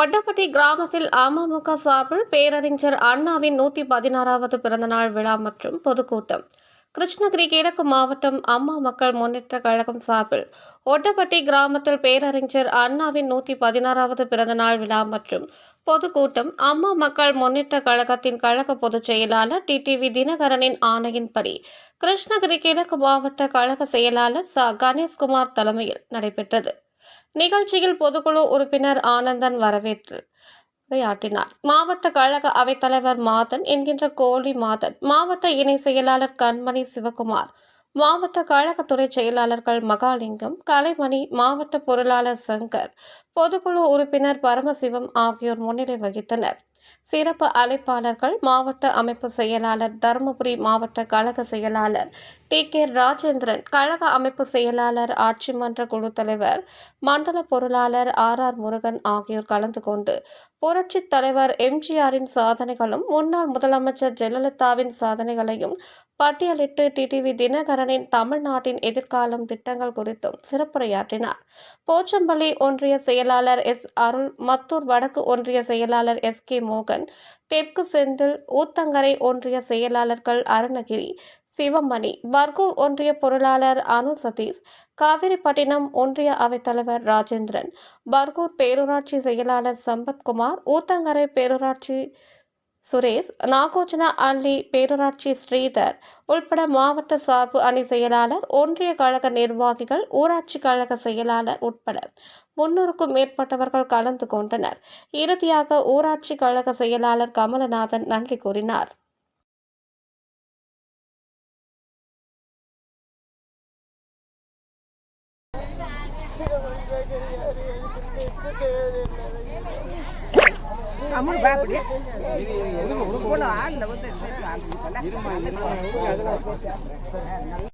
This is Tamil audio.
ஒட்டப்பட்டி கிராமத்தில் அமமுக சார்பில் பேரறிஞர் அண்ணாவின் நூற்றி பதினாறாவது பிறந்தநாள் விழா மற்றும் பொதுக்கூட்டம். கிருஷ்ணகிரி கிழக்கு மாவட்டம் அம்மா மக்கள் முன்னேற்ற கழகம் சார்பில் ஒட்டப்பட்டி கிராமத்தில் பேரறிஞர் அண்ணாவின் நூற்றி பதினாறாவது பிறந்தநாள் விழா மற்றும் பொதுக்கூட்டம் அம்மா மக்கள் முன்னேற்ற கழகத்தின் கழக பொதுச் செயலாளர் டிடிவி தினகரனின் ஆணையின்படி கிருஷ்ணகிரி கிழக்கு மாவட்ட கழக செயலாளர் ச. கணேஷ்குமார் தலைமையில் நடைபெற்றது. நிகழ்ச்சியில் பொதுக்குழு உறுப்பினர் ஆனந்தன் வரவேற்று உரையாற்றினார். மாவட்ட கழக அவைத்தலைவர் மாதன் என்கின்ற கோழி மாதன் மாவட்ட இணை செயலாளர் கண்மணி சிவகுமார் மாவட்ட கழக துறை செயலாளர்கள் மகாலிங்கம் கலைமணி மாவட்ட பொருளாளர் சங்கர் பொதுக்குழு உறுப்பினர் பரமசிவம் ஆகியோர் முன்னிலை வகித்தனர். சிறப்பு அழைப்பாளர்கள் மாவட்ட அமைப்பு செயலாளர் தருமபுரி மாவட்ட கழக செயலாளர் டி கே ராஜேந்திரன் கழக அமைப்பு செயலாளர் ஆட்சி மன்ற குழு தலைவர் மண்டல பொருளாளர் ஆர் ஆர் முருகன் ஆகியோர் கலந்து கொண்டு புரட்சித் தலைவர் எம்ஜிஆரின் சாதனைகளும் முன்னாள் முதலமைச்சர் ஜெயலலிதாவின் சாதனைகளையும் பட்டியலிட்டு டிடிவி தினகரனின் தமிழ்நாட்டின் எதிர்காலம் திட்டங்கள் குறித்தும் சிறப்புரையாற்றினார். போச்சம்பள்ளி ஒன்றிய செயலாளர் எஸ் அருள் மத்தூர் வடக்கு ஒன்றிய செயலாளர் எஸ் கே மோகன் தெற்கு செந்தில் ஊத்தங்கரை ஒன்றிய செயலாளர்கள் அருணகிரி சிவமணி பர்கூர் ஒன்றிய பொருளாளர் அனு சதீஷ் காவிரிப்பட்டினம் ஒன்றிய அவைத்தலைவர் ராஜேந்திரன் பர்கூர் பேரூராட்சி செயலாளர் சம்பத்குமார் ஊத்தங்கரை பேரூராட்சி சுரேஷ் நாகோஜனா அள்ளி பேரூராட்சி ஸ்ரீதர் உள்பட மாவட்ட சார்பு அணி செயலாளர் ஒன்றிய கழக நிர்வாகிகள் ஊராட்சி கழக செயலாளர் உட்பட முன்னூறுக்கும் மேற்பட்டவர்கள் கலந்து கொண்டனர் இறுதியாக ஊராட்சி கழக செயலாளர் கமலநாதன் நன்றி கூறினார் அம்முன்னு பயப்படி இவ்வளோ ஆளில் வந்து ஆள்